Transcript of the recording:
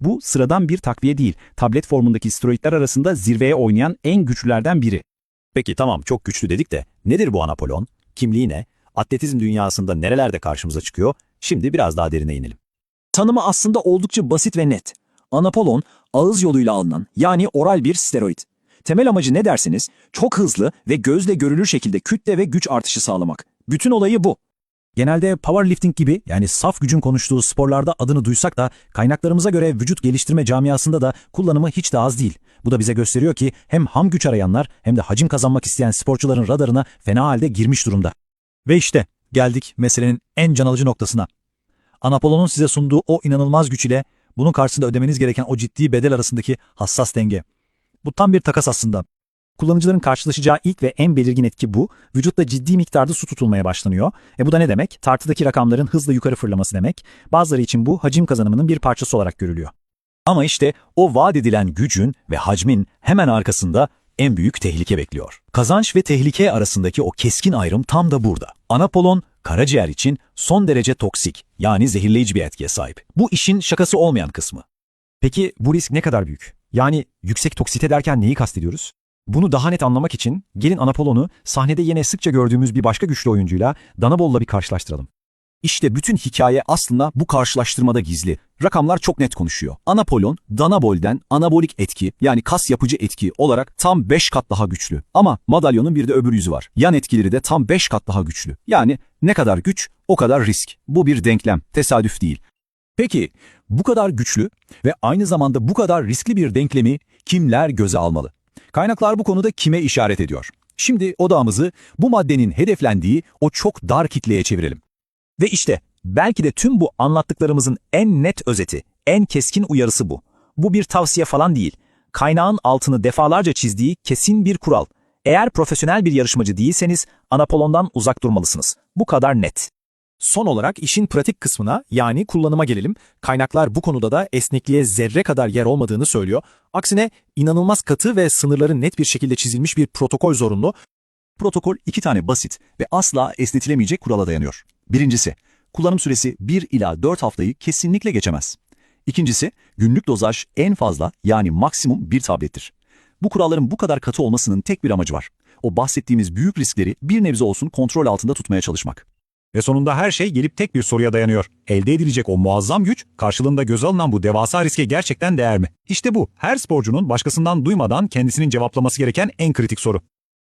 Bu sıradan bir takviye değil. Tablet formundaki steroidler arasında zirveye oynayan en güçlülerden biri. Peki tamam çok güçlü dedik de nedir bu Anapolon? Kimliği ne? Atletizm dünyasında nerelerde karşımıza çıkıyor? Şimdi biraz daha derine inelim. Tanımı aslında oldukça basit ve net. Anapolon, ağız yoluyla alınan yani oral bir steroid. Temel amacı ne dersiniz? Çok hızlı ve gözle görülür şekilde kütle ve güç artışı sağlamak. Bütün olayı bu. Genelde powerlifting gibi yani saf gücün konuştuğu sporlarda adını duysak da kaynaklarımıza göre vücut geliştirme camiasında da kullanımı hiç de az değil. Bu da bize gösteriyor ki hem ham güç arayanlar hem de hacim kazanmak isteyen sporcuların radarına fena halde girmiş durumda. Ve işte geldik meselenin en can alıcı noktasına. Anapolon'un size sunduğu o inanılmaz güç ile bunun karşısında ödemeniz gereken o ciddi bedel arasındaki hassas denge. Bu tam bir takas aslında. Kullanıcıların karşılaşacağı ilk ve en belirgin etki bu. Vücutta ciddi miktarda su tutulmaya başlanıyor. E bu da ne demek? Tartıdaki rakamların hızla yukarı fırlaması demek. Bazıları için bu hacim kazanımının bir parçası olarak görülüyor. Ama işte o vaat edilen gücün ve hacmin hemen arkasında en büyük tehlike bekliyor. Kazanç ve tehlike arasındaki o keskin ayrım tam da burada. Anapolon, karaciğer için son derece toksik yani zehirleyici bir etkiye sahip. Bu işin şakası olmayan kısmı. Peki bu risk ne kadar büyük? Yani yüksek toksite derken neyi kastediyoruz? Bunu daha net anlamak için gelin Anapolon'u sahnede yine sıkça gördüğümüz bir başka güçlü oyuncuyla Danabol'la bir karşılaştıralım. İşte bütün hikaye aslında bu karşılaştırmada gizli. Rakamlar çok net konuşuyor. Anapolon, Danabol'den anabolik etki yani kas yapıcı etki olarak tam 5 kat daha güçlü. Ama madalyonun bir de öbür yüzü var. Yan etkileri de tam 5 kat daha güçlü. Yani ne kadar güç o kadar risk. Bu bir denklem, tesadüf değil. Peki bu kadar güçlü ve aynı zamanda bu kadar riskli bir denklemi kimler göze almalı? Kaynaklar bu konuda kime işaret ediyor? Şimdi odağımızı bu maddenin hedeflendiği o çok dar kitleye çevirelim. Ve işte belki de tüm bu anlattıklarımızın en net özeti, en keskin uyarısı bu. Bu bir tavsiye falan değil. Kaynağın altını defalarca çizdiği kesin bir kural. Eğer profesyonel bir yarışmacı değilseniz Anapolon'dan uzak durmalısınız. Bu kadar net. Son olarak işin pratik kısmına yani kullanıma gelelim. Kaynaklar bu konuda da esnekliğe zerre kadar yer olmadığını söylüyor. Aksine inanılmaz katı ve sınırları net bir şekilde çizilmiş bir protokol zorunlu. Protokol iki tane basit ve asla esnetilemeyecek kurala dayanıyor. Birincisi, kullanım süresi 1 ila 4 haftayı kesinlikle geçemez. İkincisi, günlük dozaj en fazla yani maksimum bir tablettir. Bu kuralların bu kadar katı olmasının tek bir amacı var. O bahsettiğimiz büyük riskleri bir nebze olsun kontrol altında tutmaya çalışmak. Ve sonunda her şey gelip tek bir soruya dayanıyor. Elde edilecek o muazzam güç, karşılığında göze alınan bu devasa riske gerçekten değer mi? İşte bu, her sporcunun başkasından duymadan kendisinin cevaplaması gereken en kritik soru.